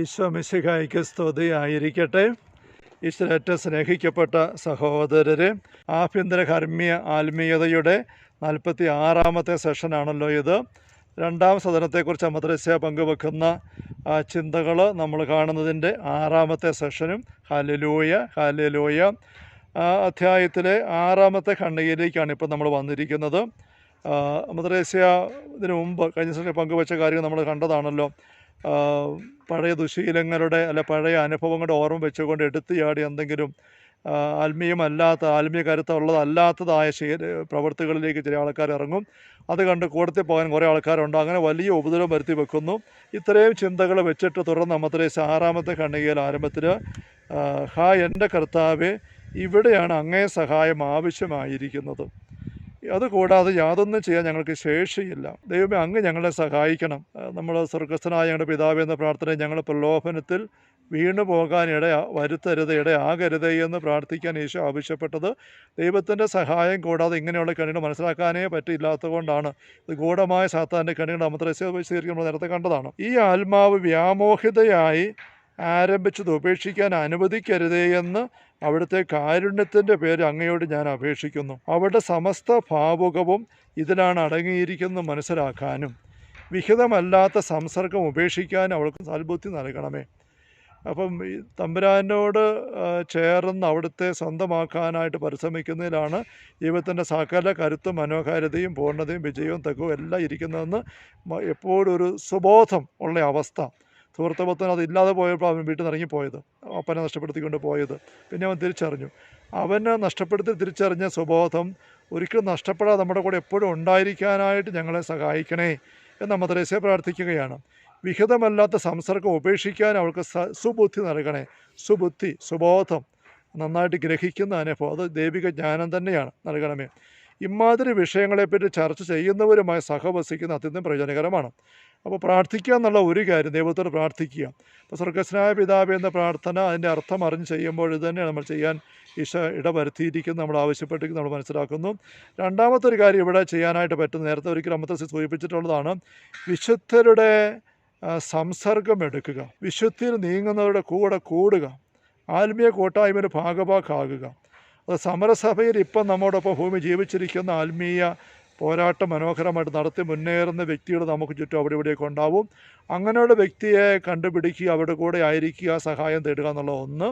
ഈശോ മിശിഹായിക്ക് സ്തുതി ആയിരിക്കട്ടെ ഈശ്വരേറ്റ സ്നേഹിക്കപ്പെട്ട സഹോദരരെ ആഭ്യന്തര കർമ്മീയ ആത്മീയതയുടെ നാൽപ്പത്തി ആറാമത്തെ സെഷനാണല്ലോ ഇത്. രണ്ടാം സദനത്തെക്കുറിച്ച് അമദ്രസ്യ പങ്കുവെക്കുന്ന ചിന്തകൾ നമ്മൾ കാണുന്നതിന്റെ ആറാമത്തെ സെഷനും ഹലലൂയ ഹലലൂയ അധ്യായത്തിലെ ആറാമത്തെ ഖണ്ഡികയിലേക്കാണ് ഇപ്പോൾ നമ്മൾ വന്നിരിക്കുന്നത്. മദ്രേസ്യ ഇതിനു മുമ്പ് കഴിഞ്ഞ സെഷനിൽ പങ്കുവെച്ച കാര്യം നമ്മൾ കണ്ടതാണല്ലോ. പഴയ ദുശീലങ്ങളുടെ അല്ല പഴയ അനുഭവങ്ങളുടെ ഓർമ്മ വെച്ചുകൊണ്ട് എടുത്തു ചാടി എന്തെങ്കിലും ആത്മീയമല്ലാത്ത ആത്മീയ കരുത്തുള്ളതല്ലാത്തതായ ശീല പ്രവൃത്തികളിലേക്ക് ചില ആൾക്കാർ ഇറങ്ങും. അത് കണ്ട് കൂടത്തിൽ പോകാൻ കുറേ ആൾക്കാരുണ്ട്. അങ്ങനെ വലിയ ഉപദ്രവം വരുത്തി വെക്കുന്നു. ഇത്രയും ചിന്തകൾ വെച്ചിട്ട് തുടർന്ന് അമദ്രേസ് ആറാമത്തെ കണ്ണികയിൽ ആരംഭത്തിൽ ഹാ എന്റെ കർത്താവ് ഇവിടെയാണ് അങ്ങേ സഹായം ആവശ്യമായിരിക്കുന്നത്. അതുകൂടാതെ യാതൊന്നും ചെയ്യാൻ ഞങ്ങൾക്ക് ശേഷിയില്ല. ദൈവമേ അങ്ങ് ഞങ്ങളെ സഹായിക്കണം. നമ്മൾ സ്വർഗസ്ഥനായ ഞങ്ങളുടെ പിതാവ് എന്ന പ്രാർത്ഥന ഞങ്ങൾ പ്രലോഭനത്തിൽ വീണു പോകാൻ ഇട വരുത്തരുത് ഇടയാകരുത് എന്ന് പ്രാർത്ഥിക്കാൻ ഈശോ ആവശ്യപ്പെട്ടത് ദൈവത്തിന്റെ സഹായം കൂടാതെ ഇങ്ങനെയുള്ള കണികൾ മനസ്സിലാക്കാനേ പറ്റില്ലാത്തതുകൊണ്ടാണ് ഇത് ഗൂഢമായ സാത്താന്റെ കണികൾ അമദ്രസ്യം സ്വീകരിക്കുമ്പോൾ നേരത്തെ കണ്ടതാണ്. ഈ ആത്മാവ് വ്യാമോഹിതയായി ആരംഭിച്ചത്. ഉപേക്ഷിക്കാൻ അനുവദിക്കരുതേ എന്ന് അവിടുത്തെ കാരുണ്യത്തിന്റെ പേര് അങ്ങയോട് ഞാൻ അപേക്ഷിക്കുന്നു. അവിടെ സമസ്ത ഭാവുകവും ഇതിലാണ് അടങ്ങിയിരിക്കുന്നത് മനസ്സിലാക്കാനും. വിഹിതമല്ലാത്ത സംസർഗം ഉപേക്ഷിക്കാൻ അവൾക്ക് സൽബുദ്ധി നൽകണമേ. അപ്പം തമ്പുരാനോട് ചേർന്ന് അവിടുത്തെ സ്വന്തമാക്കാനായിട്ട് പരിശ്രമിക്കുന്നതിലാണ് ദൈവത്തിന്റെ സകല കരുത്തും മനോഹാരിതയും പൂർണതയും വിജയവും തെക്കവും എല്ലാം ഇരിക്കുന്നതെന്ന് എപ്പോഴൊരു സുബോധം ഉള്ള അവസ്ഥ. സുഹൃത്തുബത്തിന് അതില്ലാതെ പോയപ്പോൾ അവൻ വീട്ടിൽ നിന്ന് ഇറങ്ങിപ്പോയത്. അപ്പനെ നഷ്ടപ്പെടുത്തിക്കൊണ്ട് പോയത്. പിന്നെ അവൻ തിരിച്ചറിഞ്ഞു. അവനെ നഷ്ടപ്പെടുത്തി തിരിച്ചറിഞ്ഞ സുബോധം ഒരിക്കലും നഷ്ടപ്പെടാതെ നമ്മുടെ കൂടെ എപ്പോഴും ഉണ്ടായിരിക്കാനായിട്ട് ഞങ്ങളെ സഹായിക്കണേ എന്ന് മദ്രസയെ പ്രാർത്ഥിക്കുകയാണ്. വിഹിതമല്ലാത്ത സംസർഗം ഉപേക്ഷിക്കാൻ അവൾക്ക് സുബുദ്ധി നൽകണേ. സുബുദ്ധി സുബോധം നന്നായിട്ട് ഗ്രഹിക്കുന്ന അനുഭവം. അത് ദൈവിക ജ്ഞാനം തന്നെയാണ് നൽകണമേ. ഇമാതിരി വിഷയങ്ങളെപ്പറ്റി ചർച്ച ചെയ്യുന്നവരുമായി സഹവസിക്കുന്ന അത്യന്തം പ്രയോജനകരമാണ്. അപ്പോൾ പ്രാർത്ഥിക്കുക എന്നുള്ള ഒരു കാര്യം ദൈവത്തോട് പ്രാർത്ഥിക്കുക. അപ്പോൾ സ്വർഗസ്നായ പിതാവ് എന്ന പ്രാർത്ഥന അതിന്റെ അർത്ഥം അറിഞ്ഞ് ചെയ്യുമ്പോൾ ഇത് നമ്മൾ ചെയ്യാൻ ഈശോ ഇടവരുത്തിയിരിക്കുന്നു നമ്മൾ ആവശ്യപ്പെട്ടിരിക്കുന്നു നമ്മൾ മനസ്സിലാക്കുന്നു. രണ്ടാമത്തെ ഒരു കാര്യം ഇവിടെ ചെയ്യാനായിട്ട് പറ്റുന്ന നേരത്തെ ഒരിക്കലും അമ്മത്തെ സൂചിപ്പിച്ചിട്ടുള്ളതാണ് വിശുദ്ധരുടെ സംസർഗം എടുക്കുക. വിശുദ്ധിയിൽ നീങ്ങുന്നവരുടെ കൂടെ കൂടുക. ആത്മീയ കൂട്ടായ്മയുടെ ഭാഗഭാക്കാകുക. അത് സമരസഭയിൽ ഇപ്പം നമ്മോടൊപ്പം ഭൂമി ജീവിച്ചിരിക്കുന്ന ആത്മീയ പോരാട്ടം മനോഹരമായിട്ട് നടത്തി മുന്നേറുന്ന വ്യക്തികൾ നമുക്ക് ചുറ്റും അവിടെ ഇവിടെയൊക്കെ ഉണ്ടാവും. അങ്ങനെയുള്ള വ്യക്തിയെ കണ്ടുപിടിക്കുക അവരുടെ കൂടെ ആയിരിക്കുക സഹായം തേടുക എന്നുള്ള ഒന്ന്.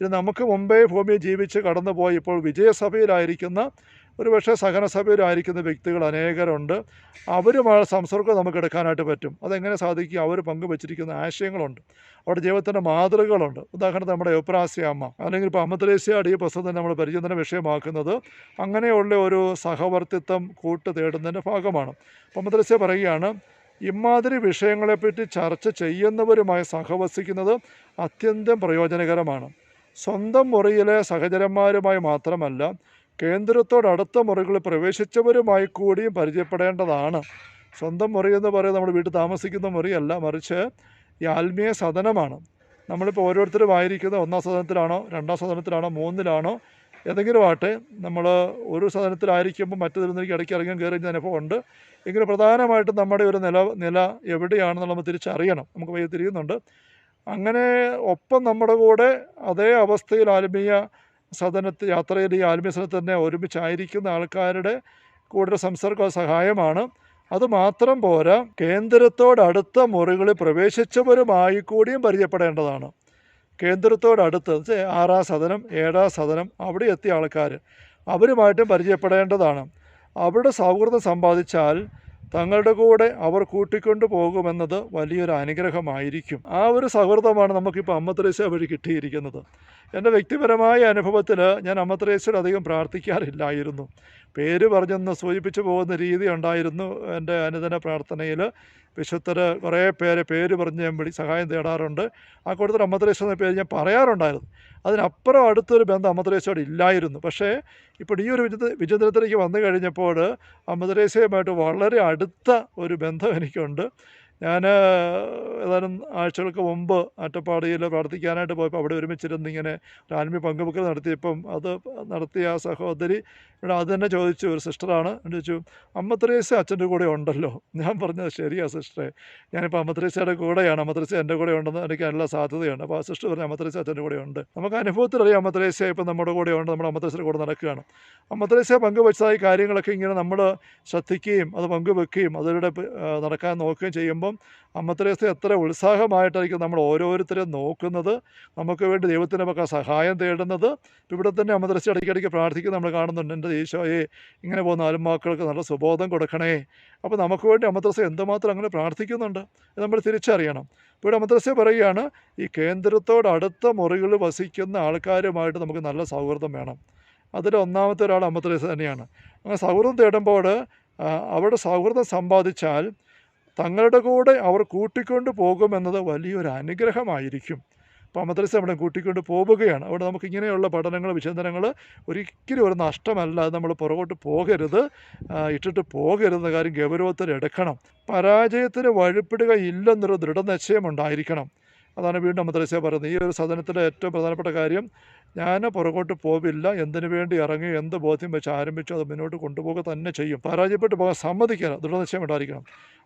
ഇത് നമുക്ക് മുമ്പേ ഭൂമിയിൽ ജീവിച്ച് കടന്നുപോയി ഇപ്പോൾ വിജയസഭയിലായിരിക്കുന്ന ഒരുപക്ഷെ സഹനസഭയിലായിരിക്കുന്ന വ്യക്തികൾ അനേകരുണ്ട്. അവരുമായ സംസർഗം നമുക്ക് എടുക്കാനായിട്ട് പറ്റും. അതെങ്ങനെ സാധിക്കും? അവർ പങ്കുവച്ചിരിക്കുന്ന ആശയങ്ങളുണ്ട്. അവിടെ ജീവിതത്തിന്റെ മാതൃകകളുണ്ട്. ഉദാഹരണത്തിന് നമ്മുടെ എപ്രാസ്യാമ്മ അല്ലെങ്കിൽ ഇപ്പോൾ അമദ്രേസ്യാട് ഈ പുസ്തകം നമ്മൾ പരിചിന്തന വിഷയമാക്കുന്നത് അങ്ങനെയുള്ള ഒരു സഹവർത്തിത്വം കൂട്ട് തേടുന്നതിന്റെ ഭാഗമാണ്. അപ്പോൾ അമദ്രസ്യ പറയുകയാണ് ഇമാതിരി വിഷയങ്ങളെപ്പറ്റി ചർച്ച ചെയ്യുന്നവരുമായി സഹവസിക്കുന്നത് അത്യന്തം പ്രയോജനകരമാണ്. സ്വന്തം മുറിയിലെ സഹചരന്മാരുമായി മാത്രമല്ല കേന്ദ്രത്തോടടുത്ത മുറികളിൽ പ്രവേശിച്ചവരുമായി കൂടിയും പരിചയപ്പെടേണ്ടതാണ്. സ്വന്തം മുറി എന്ന് പറയുന്നത് നമ്മൾ വീട്ടിൽ താമസിക്കുന്ന മുറിയല്ല മറിച്ച് ഈ ആത്മീയ സദനമാണ്. നമ്മളിപ്പോൾ ഓരോരുത്തരും ആയിരിക്കുന്നത് ഒന്നാം സദനത്തിലാണോ രണ്ടാം സദനത്തിലാണോ മൂന്നിലാണോ ഏതെങ്കിലും ആട്ടെ നമ്മൾ ഒരു സദനത്തിലായിരിക്കുമ്പോൾ മറ്റൊന്നിലേക്ക് ഇടയ്ക്ക് ഇറങ്ങാൻ കയറിയ അനുഭവം ഉണ്ട്. എങ്കിലും പ്രധാനമായിട്ടും നമ്മുടെ ഒരു നില നില എവിടെയാണെന്ന് നമ്മൾ തിരിച്ചറിയണം. നമുക്ക് വൈകി തിരിയുന്നുണ്ട്. അങ്ങനെ ഒപ്പം നമ്മുടെ കൂടെ അതേ അവസ്ഥയിൽ ആത്മീയ സദനത്തിൽ യാത്രയിൽ ഈ ആത്മീയ സദനത്തിൽ തന്നെ ഒരുമിച്ചായിരിക്കുന്ന ആൾക്കാരുടെ കൂടുതൽ സംസർഗ സഹായമാണ്. അതുമാത്രം പോരാ കേന്ദ്രത്തോടടുത്ത മുറികളിൽ പ്രവേശിച്ചവരുമായി കൂടിയും പരിചയപ്പെടേണ്ടതാണ്. കേന്ദ്രത്തോടടുത്ത് ആറാം സദനം ഏഴാം സദനം അവിടെ എത്തിയ ആൾക്കാർ അവരുമായിട്ടും പരിചയപ്പെടേണ്ടതാണ്. അവരുടെ സൗഹൃദം സമ്പാദിച്ചാൽ തങ്ങളുടെ കൂടെ അവർ കൂട്ടിക്കൊണ്ടു പോകുമെന്നത് വലിയൊരു അനുഗ്രഹമായിരിക്കും. ആ ഒരു സൗഹൃദമാണ് നമുക്കിപ്പോൾ അമ്മത്രേസ്യ വഴി കിട്ടിയിരിക്കുന്നത്. എന്റെ വ്യക്തിപരമായ അനുഭവത്തിൽ ഞാൻ അമ്മത്രേസ്യയിൽ അധികം പ്രാർത്ഥിക്കാറില്ലായിരുന്നു. പേര് പറഞ്ഞെന്ന് സൂചിപ്പിച്ചു പോകുന്ന രീതി ഉണ്ടായിരുന്നു എന്റെ അനുദിന പ്രാർത്ഥനയിൽ. വിശുദ്ധർ കുറേ പേരെ പേര് പറഞ്ഞ് ഞാൻ വിളി സഹായം തേടാറുണ്ട്. ആ കൂട്ടത്തിൽ അമ്മത്രേശ്വര എന്ന പേര് ഞാൻ പറയാറുണ്ടായിരുന്നു. അതിനപ്പുറം അടുത്തൊരു ബന്ധം അമ്മത്രേശ്വരോട് ഇല്ലായിരുന്നു. പക്ഷേ ഇപ്പോൾ ഈ ഒരു വിചിത്ര വിചിത്രത്തിലേക്ക് വന്നു കഴിഞ്ഞപ്പോൾ അമ്മത്രേശ്വയുമായിട്ട് വളരെ അടുത്ത ഒരു ബന്ധം എനിക്കുണ്ട്. ഞാൻ ഏതാനും ആഴ്ചകൾക്ക് മുമ്പ് അട്ടപ്പാടിയിൽ പ്രാർത്ഥിക്കാനായിട്ട് പോയപ്പോൾ അവിടെ ഒരുമിച്ചിരുന്ന് ഇങ്ങനെ ഒരു ആത്മീയ പങ്കുവെക്കൽ നടത്തിയപ്പം അത് നടത്തിയ ആ സഹോദരി ഇവിടെ അത് തന്നെ ചോദിച്ചു ഒരു സിസ്റ്ററാണ്? ചോദിച്ചു അമ്മത്രേസ അച്ഛന്റെ കൂടെ ഉണ്ടല്ലോ. ഞാൻ പറഞ്ഞത് ശരിയാണ് സിസ്റ്ററെ. ഞാനിപ്പോൾ അമ്മ ത്രേസ്യയുടെ കൂടെയാണ്. അമ്മത്രേസ എന്റെ കൂടെ ഉണ്ടെന്ന് എനിക്ക് നല്ല സാധ്യതയുണ്ട്. അപ്പോൾ ആ സിസ്റ്റർ പറഞ്ഞു അമ്മത്രേസ അച്ഛന്റെ കൂടെ ഉണ്ട്. നമുക്ക് അനുഭവത്തിൽ അറിയാം ത്രേസ്യ ഇപ്പം നമ്മുടെ കൂടെ ഉണ്ട് നമ്മുടെ അമ്മ ത്രേസ്യയുടെ കൂടെ നടക്കുകയാണ്. അമ്മ ത്രേസ്യ പങ്കുവെച്ചതായി കാര്യങ്ങളൊക്കെ ഇങ്ങനെ നമ്മൾ ശ്രദ്ധിക്കുകയും അത് പങ്കുവെക്കുകയും അതിലൂടെ നടക്കാൻ നോക്കുകയും ചെയ്യുമ്പം അമ്മ ത്രേസ്യ എത്ര ഉത്സാഹമായിട്ടായിരിക്കും നമ്മൾ ഓരോരുത്തരെ നോക്കുന്നത്. നമുക്ക് വേണ്ടി ദൈവത്തിന്റെ പക്ക സഹായം തേടുന്നത്. ഇവിടെ തന്നെ അമ്മ ത്രേസ്യ ഇടയ്ക്കിടയ്ക്ക് പ്രാർത്ഥിക്കുന്നത് നമ്മൾ കാണുന്നുണ്ട്. എന്റെ ഈശോയെ ഇങ്ങനെ പോകുന്ന ആലുമാക്കൾക്ക് നല്ല സുബോധം കൊടുക്കണേ. അപ്പോൾ നമുക്ക് വേണ്ടി അമദ്രസ എന്തുമാത്രം അങ്ങനെ പ്രാർത്ഥിക്കുന്നുണ്ട് ഇത് നമ്മൾ തിരിച്ചറിയണം. ഇപ്പോൾ അമദ്രസ പറയുകയാണ് ഈ കേന്ദ്രത്തോട് അടുത്ത മുറികളിൽ വസിക്കുന്ന ആൾക്കാരുമായിട്ട് നമുക്ക് നല്ല സൗഹൃദം വേണം. അതിൽ ഒന്നാമത്തെ ഒരാൾ അമദ്രസ തന്നെയാണ്. അങ്ങനെ സൗഹൃദം തേടുമ്പോൾ അവിടെ സൗഹൃദം സമ്പാദിച്ചാൽ തങ്ങളുടെ കൂടെ അവർ കൂട്ടിക്കൊണ്ട് പോകുമെന്നത് വലിയൊരു അനുഗ്രഹമായിരിക്കും. അപ്പോൾ മദ്രസ നമ്മളെ കൂട്ടിക്കൊണ്ട് പോവുകയാണ് അവിടെ നമുക്ക് ഇങ്ങനെയുള്ള പഠനങ്ങൾ വിചിന്തനങ്ങൾ ഒരിക്കലും ഒരു നഷ്ടമല്ല. അത് നമ്മൾ പുറകോട്ട് പോകരുത്. ഇട്ടിട്ട് പോകരുതെന്ന കാര്യം ഗൗരവത്തിൽ എടുക്കണം. പരാജയത്തിന് വഴിപ്പെടുക ഇല്ലെന്നൊരു ദൃഢനിശ്ചയം ഉണ്ടായിരിക്കണം അതാണ് വീണ്ടും മദ്രസ പറയുന്നത്. ഈ ഒരു സദനത്തിലെ ഏറ്റവും പ്രധാനപ്പെട്ട കാര്യം ഞാൻ പുറകോട്ട് പോവില്ല എന്തിനു വേണ്ടി ഇറങ്ങി എന്ത് ബോധ്യം വെച്ച് ആരംഭിച്ചു അത് മുന്നോട്ട് കൊണ്ടുപോകുക തന്നെ ചെയ്യും. പരാജയപ്പെട്ട് പോകാൻ സമ്മതിക്കുക ദൃഢനിശ്ചയം ഉണ്ടായിരിക്കണം.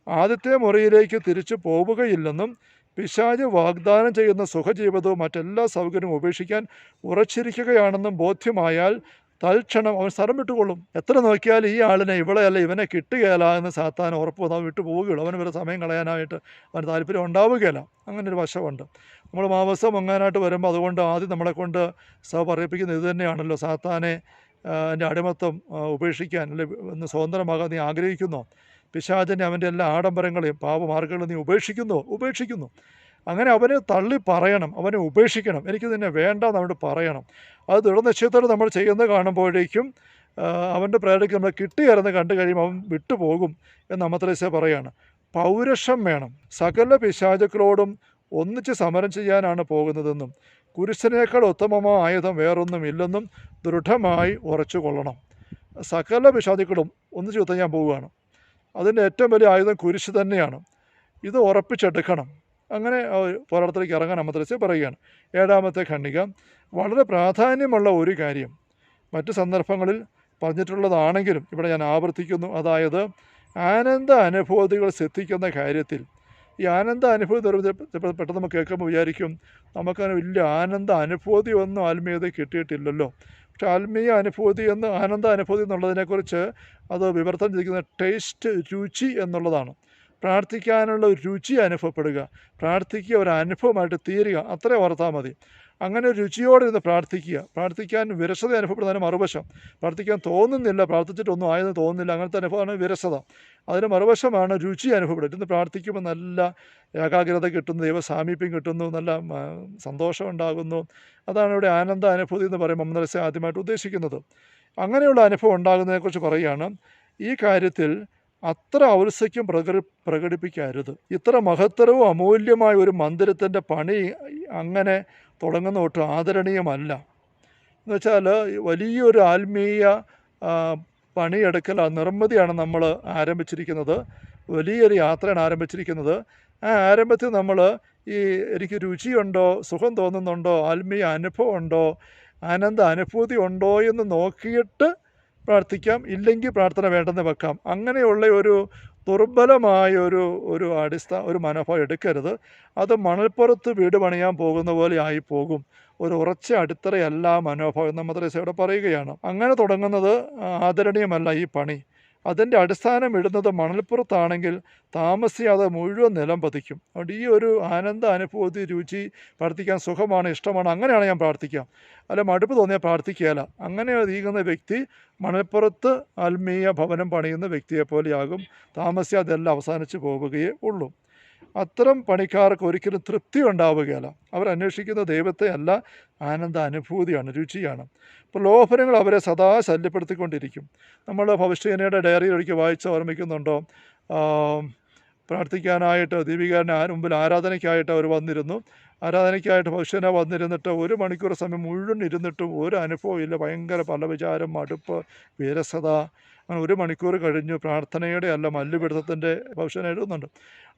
ആദ്യത്തെ മുറിയിലേക്ക് തിരിച്ചു പോവുകയില്ലെന്നും പിശാജ് വാഗ്ദാനം ചെയ്യുന്ന സുഖജീവിതവും മറ്റെല്ലാ സൗകര്യവും ഉപേക്ഷിക്കാൻ ഉറച്ചിരിക്കുകയാണെന്നും ബോധ്യമായാൽ തൽക്ഷണം അവൻ സ്ഥലം വിട്ടുകൊള്ളും. എത്ര നോക്കിയാൽ ഈ ആളിനെ ഇവളെയല്ല ഇവനെ കിട്ടുകയില്ല എന്ന് സാത്താൻ ഉറപ്പ് വന്നാൽ വിട്ടു പോവുകയുള്ളൂ. അവന് വരെ സമയം കളയാനായിട്ട് അവന് താല്പര്യം ഉണ്ടാവുകയില്ല അങ്ങനെ ഒരു വശമുണ്ട്. നമ്മൾ മാവസം മുങ്ങാനായിട്ട് വരുമ്പോൾ അതുകൊണ്ട് ആദ്യം നമ്മളെ കൊണ്ട് സഭ പറയിപ്പിക്കുന്നത് ഇത് തന്നെയാണല്ലോ. സാത്താനെ എന്റെ അടിമത്തം ഉപേക്ഷിക്കാൻ അല്ലെ ഒന്ന് സ്വതന്ത്രമാകാൻ നീ ആഗ്രഹിക്കുന്നു? പിശാചനെ അവന്റെ എല്ലാ ആഡംബരങ്ങളെയും പാപമാർഗങ്ങളും നീ ഉപേക്ഷിക്കുന്നു? ഉപേക്ഷിക്കുന്നു. അങ്ങനെ അവനെ തള്ളി പറയണം അവനെ ഉപേക്ഷിക്കണം. എനിക്ക് നിന്നെ വേണ്ട എന്നവനോട് പറയണം. അത് ദൃഢനിശ്ചയത്തോടെ നമ്മൾ ചെയ്യുന്ന കാണുമ്പോഴേക്കും അവന്റെ പ്രേരണയ്ക്ക് നമ്മൾ കിട്ടിയായിരുന്നു കണ്ടു കഴിയുമ്പോൾ അവൻ വിട്ടുപോകും എന്ന് അമത്രേസ്യ പറയാണ്. പൗരഷം വേണം. സകല പിശാചുക്കളോടും ഒന്നിച്ച് സമരം ചെയ്യാനാണ് പോകുന്നതെന്നും കുരിശിനേക്കാൾ ഉത്തമമായ ആയുധം വേറൊന്നും ഇല്ലെന്നും ദൃഢമായി ഉറച്ചു കൊള്ളണം. സകല പിശാചുക്കളും ഒന്നിച്ച് യുദ്ധം ഞാൻ പോവുകയാണ്. അതിന്റെ ഏറ്റവും വലിയ ആയുധം കുരിശ് തന്നെയാണ്. ഇത് ഉറപ്പിച്ചെടുക്കണം. അങ്ങനെ പോരാട്ടത്തിലേക്ക് ഇറങ്ങാൻ അമദ്രസ്യ പറയുകയാണ്. ഏഴാമത്തെ ഖണ്ഡിക വളരെ പ്രാധാന്യമുള്ള ഒരു കാര്യം. മറ്റ് സന്ദർഭങ്ങളിൽ പറഞ്ഞിട്ടുള്ളതാണെങ്കിലും ഇവിടെ ഞാൻ ആവർത്തിക്കുന്നു. അതായത് ആനന്ദ അനുഭൂതികൾ സിദ്ധിക്കുന്ന കാര്യത്തിൽ. ഈ ആനന്ദ അനുഭൂതി പെട്ടെന്ന് നമുക്ക് കേൾക്കുമ്പോൾ വിചാരിക്കും നമുക്കങ്ങനെ വലിയ ആനന്ദ അനുഭൂതി ഒന്നും ആത്മീയത കിട്ടിയിട്ടില്ലല്ലോ. പക്ഷെ ആത്മീയ അനുഭൂതി എന്ന് ആനന്ദ അനുഭൂതി എന്നുള്ളതിനെക്കുറിച്ച് അത് വിവർത്തനം ചെയ്തിരിക്കുന്ന ടേസ്റ്റ് രുചി എന്നുള്ളതാണ്. പ്രാർത്ഥിക്കാനുള്ള ഒരു രുചി അനുഭവപ്പെടുക പ്രാർത്ഥിക്കുക ഒരു അനുഭവമായിട്ട് തീരുക അത്രേ ഓർത്താൽ മതി. അങ്ങനെ ഒരു രുചിയോടെ ഇരുന്ന് പ്രാർത്ഥിക്കുക. പ്രാർത്ഥിക്കാൻ വിരസത അനുഭവപ്പെടുന്നതിന് മറുവശം പ്രാർത്ഥിക്കാൻ തോന്നുന്നില്ല പ്രാർത്ഥിച്ചിട്ടൊന്നും ആയെന്ന് തോന്നുന്നില്ല അങ്ങനത്തെ അനുഭവമാണ് വിരസത. അതിന് മറുവശമാണ് രുചി അനുഭവപ്പെടുക. ഇന്ന് പ്രാർത്ഥിക്കുമ്പോൾ നല്ല ഏകാഗ്രത കിട്ടുന്നു ദൈവ സാമീപ്യം കിട്ടുന്നു നല്ല സന്തോഷം ഉണ്ടാകുന്നു. അതാണ് ഇവിടെ ആനന്ദ അനുഭൂതി എന്ന് പറയുമ്പോൾ മന്ദരസ്യ ആദ്യമായിട്ട് ഉദ്ദേശിക്കുന്നത്. അങ്ങനെയുള്ള അനുഭവം ഉണ്ടാകുന്നതിനെക്കുറിച്ച് പറയുകയാണ് ഈ കാര്യത്തിൽ അത്ര ഔത്സ്യം പ്രകടി പ്രകടിപ്പിക്കരുത്. ഇത്ര മഹത്തരവും അമൂല്യമായ ഒരു മന്ദിരത്തിന്റെ പണി അങ്ങനെ തുടങ്ങുന്ന ഒട്ടും ആദരണീയമല്ല. എന്ന് വെച്ചാൽ വലിയൊരു ആത്മീയ പണിയെടുക്കൽ നിർമ്മിതിയാണ് നമ്മൾ ആരംഭിച്ചിരിക്കുന്നത്. വലിയൊരു യാത്രയാണ് ആരംഭിച്ചിരിക്കുന്നത്. ആ ആരംഭത്തിൽ നമ്മൾ ഈ എനിക്ക് രുചിയുണ്ടോ സുഖം തോന്നുന്നുണ്ടോ ആത്മീയ അനുഭവം ഉണ്ടോ ആനന്ദ അനുഭൂതി ഉണ്ടോ എന്ന് നോക്കിയിട്ട് പ്രാർത്ഥിക്കാം. ഇല്ലെങ്കിൽ പ്രാർത്ഥന വേണ്ടെന്ന് വെക്കാം. അങ്ങനെയുള്ള ഒരു ദുർബലമായ ഒരു ഒരു അടിസ്ഥാന ഒരു മനോഭാവം എടുക്കരുത്. അത് മണൽപ്പുറത്ത് വീട് പണിയാൻ പോകുന്ന പോലെ ആയി പോകും ഒരു ഉറച്ച അടിത്തറയല്ല മനോഭാവം എന്ന മദ്രസയോടെ പറയുകയാണ്. അങ്ങനെ തുടങ്ങുന്നത് ആദരണീയമല്ല ഈ പണി. അതിന്റെ അടിസ്ഥാനം ഇടുന്നത് മണൽപ്പുറത്താണെങ്കിൽ താമസിയാതെ മുഴുവൻ നിലം പതിക്കും. അതുകൊണ്ട് ഈ ഒരു ആനന്ദ അനുഭൂതി രുചി പ്രാർത്ഥിക്കാൻ സുഖമാണ് ഇഷ്ടമാണ് അങ്ങനെയാണ് ഞാൻ പ്രാർത്ഥിക്കാം അല്ല മടുപ്പ് തോന്നിയാൽ പ്രാർത്ഥിക്കുകയല്ല. അങ്ങനെ നീങ്ങുന്ന വ്യക്തി മണൽപ്പുറത്ത് ആത്മീയ ഭവനം പണിയുന്ന വ്യക്തിയെപ്പോലെയാകും. താമസിയാതെല്ലാം താമസിയാതെ അവസാനിച്ച് പോവുകയേ ഉള്ളൂ. അത്തരം പണിക്കാർക്ക് ഒരിക്കലും തൃപ്തി ഉണ്ടാവുകയില്ല. അവർ അന്വേഷിക്കുന്ന ദൈവത്തെ അല്ല ആനന്ദ അനുഭൂതിയാണ് രുചിയാണ്. പ്രലോഭനങ്ങൾ അവരെ സദാ ശല്യപ്പെടുത്തിക്കൊണ്ടിരിക്കും. നമ്മൾ ഭവിഷ്യനയുടെ ഡയറി ഒരിക്കൽ വായിച്ച് ഓർമ്മിക്കുന്നുണ്ടോ? പ്രാർത്ഥിക്കാനായിട്ട് ദീപികാരന്റെ മുമ്പിൽ ആരാധനയ്ക്കായിട്ട് അവർ വന്നിരുന്നു. ആരാധനയ്ക്കായിട്ട് ഭവിഷ്യന വന്നിരുന്നിട്ട് ഒരു മണിക്കൂർ സമയം മുഴുവൻ ഇരുന്നിട്ടും ഒരു അനുഭവം ഇല്ല. ഭയങ്കര പല വിചാരം മടുപ്പ് വിരസത. അങ്ങനെ ഒരു മണിക്കൂർ കഴിഞ്ഞു. പ്രാർത്ഥനയുടെ അല്ല മല്ലുപിടുത്തത്തിന്റെ ഭവിഷ്യൻ എഴുതുന്നുണ്ട്.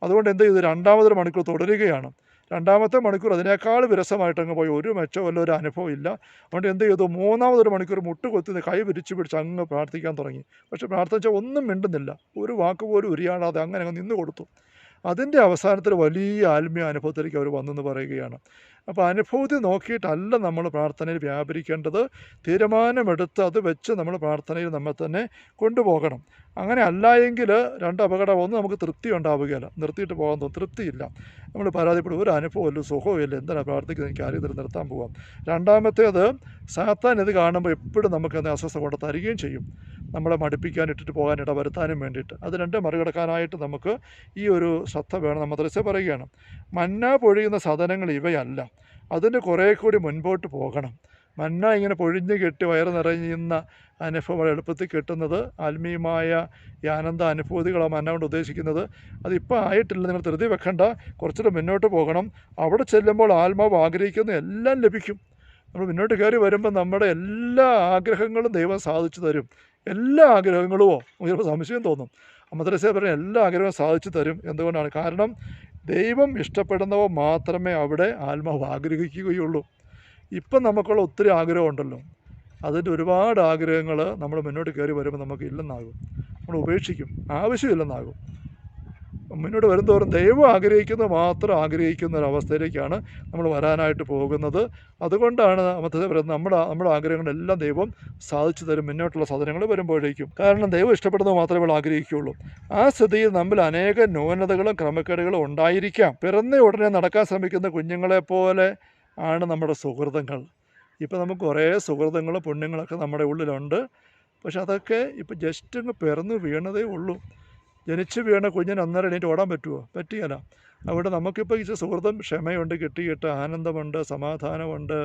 അതുകൊണ്ട് എന്ത് ചെയ്തു? രണ്ടാമതൊരു മണിക്കൂർ തുടരുകയാണ്. രണ്ടാമത്തെ മണിക്കൂർ അതിനേക്കാൾ വിരസമായിട്ട് അങ്ങ് പോയി. ഒരു മെച്ചമല്ല ഒരു അനുഭവം ഇല്ല. അതുകൊണ്ട് എന്ത് ചെയ്തു? മൂന്നാമതൊരു മണിക്കൂർ മുട്ടുകൊത്തി കൈ വിരിച്ചു പിടിച്ച് അങ്ങ് പ്രാർത്ഥിക്കാൻ തുടങ്ങി. പക്ഷെ പ്രാർത്ഥിച്ചാൽ ഒന്നും മിണ്ടുന്നില്ല. ഒരു വാക്ക് പോലും ഉരിയാടാതെ അങ്ങനെ അങ്ങ് നിന്ന് കൊടുത്തു അതിന്റെ അവസാനത്തിൽ വലിയ ആത്മീയ അനുഭവത്തിലേക്ക് അവർ വന്നെന്ന് പറയുകയാണ്. അപ്പോൾ അനുഭവത്തിൽ നോക്കിയിട്ടല്ല നമ്മൾ പ്രാർത്ഥനയിൽ വ്യാപരിക്കേണ്ടത്. തീരുമാനമെടുത്ത് അത് വെച്ച് നമ്മൾ പ്രാർത്ഥനയിൽ നമ്മെ തന്നെ കൊണ്ടുപോകണം. അങ്ങനെ അല്ല എങ്കിൽ രണ്ട് അപകടം. ഒന്ന് നമുക്ക് തൃപ്തി ഉണ്ടാവുകയില്ല. നിർത്തിയിട്ട് പോകാൻ തോന്നും. തൃപ്തിയില്ല. നമ്മൾ പരാതിപ്പെടും. ഒരു അനുഭവമില്ല സുഖമില്ല എന്തിനാണ് പ്രാർത്ഥിക്കുന്നത്? എനിക്ക് ആരും ഇതിൽ നിർത്താൻ പോകാം രണ്ടാമത്തേത് സാത്താൻ ഇത് കാണുമ്പോൾ എപ്പോഴും നമുക്ക് അത് അസ്വസ്ഥ കൊണ്ട് തരികയും ചെയ്യും. നമ്മളെ മടുപ്പിക്കാൻ ഇട്ടിട്ട് പോകാൻ ഇട വരുത്താനും വേണ്ടിയിട്ട്. അത് രണ്ടും മറികടക്കാനായിട്ട് നമുക്ക് ഈ ഒരു ശ്രദ്ധ വേണം. നമ്മൾ മദ്രസ പറയുകയാണ്. മന്ന പൊഴിയുന്ന സാധനങ്ങൾ ഇവയല്ല. അതിന് കുറേ കൂടി മുൻപോട്ട് പോകണം. മന്ന ഇങ്ങനെ പൊഴിഞ്ഞ് കെട്ടി വയറ് നിറയുന്ന അനുഭവം എളുപ്പത്തിൽ കിട്ടുന്നത്. ആത്മീയമായ ഈ ആനന്ദ അനുഭൂതികളാണ് മന്ന കൊണ്ട് ഉദ്ദേശിക്കുന്നത്. അതിപ്പോൾ ആയിട്ടില്ല നിങ്ങൾ ധൃതി വെക്കണ്ട. കുറച്ചുകൂടെ മുന്നോട്ട് പോകണം. അവിടെ ചെല്ലുമ്പോൾ ആത്മാവ് ആഗ്രഹിക്കുന്ന എല്ലാം ലഭിക്കും. നമ്മൾ മുന്നോട്ട് കയറി വരുമ്പോൾ നമ്മുടെ എല്ലാ ആഗ്രഹങ്ങളും ദൈവം സാധിച്ചു തരും. എല്ലാ ആഗ്രഹങ്ങളുമോ? ചിലപ്പോൾ സംശയം തോന്നും. മദ്രസ പറഞ്ഞ എല്ലാ ആഗ്രഹവും സാധിച്ചു തരും എന്തുകൊണ്ടാണ്? കാരണം ദൈവം ഇഷ്ടപ്പെടുന്നവ മാത്രമേ അവിടെ ആത്മാവ് ആഗ്രഹിക്കുകയുള്ളൂ. ഇപ്പം നമുക്കുള്ള ഒത്തിരി ആഗ്രഹമുണ്ടല്ലോ. അതിന്റെ ഒരുപാട് ആഗ്രഹങ്ങൾ നമ്മൾ മുന്നോട്ട് കയറി വരുമ്പോൾ നമുക്ക് ഇല്ലെന്നാകും. നമ്മൾ ഉപേക്ഷിക്കും. ആവശ്യമില്ലെന്നാകും. മുന്നോട്ട് വരുന്തോറും ദൈവം ആഗ്രഹിക്കുന്നത് മാത്രം ആഗ്രഹിക്കുന്ന ഒരവസ്ഥയിലേക്കാണ് നമ്മൾ വരാനായിട്ട് പോകുന്നത്. അതുകൊണ്ടാണ് പറയുന്നത് നമ്മുടെ നമ്മുടെ ആഗ്രഹങ്ങളെല്ലാം ദൈവം സാധിച്ചു തരും. മുന്നോട്ടുള്ള സാധനങ്ങൾ വരുമ്പോഴേക്കും. കാരണം ദൈവം ഇഷ്ടപ്പെടുന്നത് മാത്രമേ നമ്മൾ ആഗ്രഹിക്കുകയുള്ളൂ. ആ സ്ഥിതിയിൽ നമ്മൾ അനേക ന്യൂനതകളും ക്രമക്കേടുകളും ഉണ്ടായിരിക്കാം. പിറന്ന ഉടനെ നടക്കാൻ ശ്രമിക്കുന്ന കുഞ്ഞുങ്ങളെ പോലെ ആണ് നമ്മുടെ സുഹൃതങ്ങൾ ഇപ്പം നമുക്ക് കുറേ സുഹൃതങ്ങളും പുണ്യങ്ങളൊക്കെ നമ്മുടെ ഉള്ളിലുണ്ട്. പക്ഷെ അതൊക്കെ ഇപ്പം ജസ്റ്റ് അങ്ങ് പിറന്ന് വീണതേ ഉള്ളൂ. ജനിച്ച് വീണ കുഞ്ഞിന് അന്നേരം എണീറ്റ് ഓടാൻ പറ്റുമോ പറ്റിയല്ല അവിടെ നമുക്കിപ്പോൾ ഈ സുഹൃതം ക്ഷമയുണ്ട് കിട്ടിയിട്ട് ആനന്ദമുണ്ട് സമാധാനമുണ്ട്.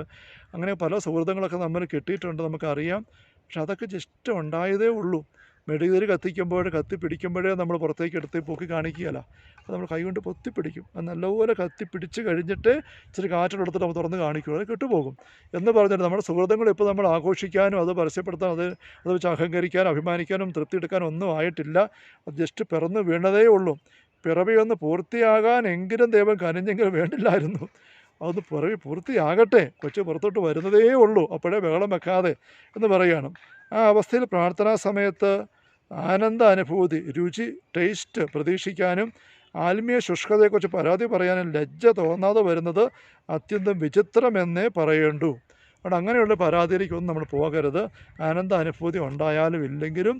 അങ്ങനെ പല സുഹൃതങ്ങളൊക്കെ നമ്മൾ കിട്ടിയിട്ടുണ്ട് നമുക്കറിയാം. പക്ഷെ അതൊക്കെ ജസ്റ്റ് ഉണ്ടായതേ ഉള്ളൂ. മെഴുകുതിരി കത്തിക്കുമ്പോൾ കത്തി പിടിക്കുമ്പോഴേ നമ്മൾ പുറത്തേക്ക് എടുത്ത് പൊക്കി കാണിക്കുകയല്ല. അത് നമ്മൾ കൈകൊണ്ട് പൊത്തി പിടിക്കും അത് നല്ലപോലെ കത്തി പിടിച്ച് കഴിഞ്ഞിട്ട് ഇച്ചിരി കാറ്റിലെടുത്തിട്ട് നമ്മൾ തുറന്ന് കാണിക്കും. അത് കെട്ടുപോകും. എന്ന് പറഞ്ഞിട്ട് നമ്മുടെ സുഹൃത്തുക്കൾ ഇപ്പോൾ നമ്മൾ ആഘോഷിക്കാനും അത് പരസ്യപ്പെടുത്താൻ അത് അത് വെച്ച് അഹങ്കരിക്കാനും അഭിമാനിക്കാനും തൃപ്തി എടുക്കാനും ഒന്നും ആയിട്ടില്ല. അത് ജസ്റ്റ് പിറന്ന് വീണതേ ഉള്ളൂ. പിറവി ഒന്ന് പൂർത്തിയാകാൻ എങ്കിലും ദൈവം കനിഞ്ഞെങ്കിലും വേണ്ടില്ലായിരുന്നു. അതൊന്ന് പിറവി പൂർത്തിയാകട്ടെ. കൊച്ചു പുറത്തോട്ട് വരുന്നതേ ഉള്ളൂ. അപ്പോഴേ ബഹളം വെക്കാതെ എന്ന് പറയുകയാണ്. ആ അവസ്ഥയിൽ പ്രാർത്ഥനാ സമയത്ത് ആനന്ദ അനുഭൂതി രുചി ടേസ്റ്റ് പ്രതീക്ഷിക്കാനും ആത്മീയ ശുഷ്കതയെക്കുറിച്ച് പരാതി പറയാനും ലജ്ജ തോന്നാതെ വരുന്നത് അത്യന്തം വിചിത്രമെന്നേ പറയേണ്ടൂ. അവിടെ അങ്ങനെയുള്ള പരാതിയിലേക്കൊന്നും നമ്മൾ പോകരുത്. ആനന്ദ അനുഭൂതി ഉണ്ടായാലും ഇല്ലെങ്കിലും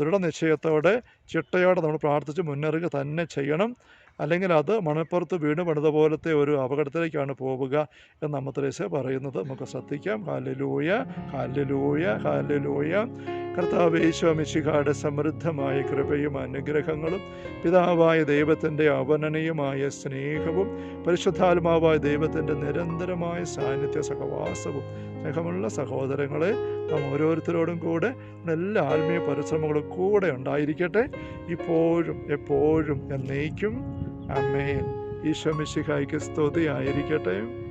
ദൃഢനിശ്ചയത്തോടെ ചിട്ടയോടെ നമ്മൾ പ്രാർത്ഥിച്ച് മുന്നേറുക തന്നെ ചെയ്യണം. അല്ലെങ്കിൽ അത് മണപ്പുറത്ത് വീണ് പണിത പോലത്തെ ഒരു അപകടത്തിലേക്കാണ് പോവുക എന്ന് അമ്മത്രേസ്യ പറയുന്നത്. നമുക്ക് ശ്രദ്ധിക്കാം. ഹാലലൂയ ഹാലലൂയ ഹാലലൂയ കർത്താവ് യേശോമിശിഹായുടെ സമൃദ്ധമായ കൃപയും അനുഗ്രഹങ്ങളും പിതാവായ ദൈവത്തിന്റെ അവനനീയമായ സ്നേഹവും പരിശുദ്ധാത്മാവായ ദൈവത്തിന്റെ നിരന്തരമായ സാന്നിധ്യ സഹവാസവും സ്നേഹമുള്ള സഹോദരങ്ങളെ നാം ഓരോരുത്തരോടും കൂടെ എല്ലാ ആത്മീയ പരിശ്രമങ്ങളും കൂടെ ഉണ്ടായിരിക്കട്ടെ. ഇപ്പോഴും എപ്പോഴും എന്നേക്കും. അമ്മേൻ ഈശോ മിശിഹായിക്ക് സ്തുതി ആയിരിക്കട്ടെ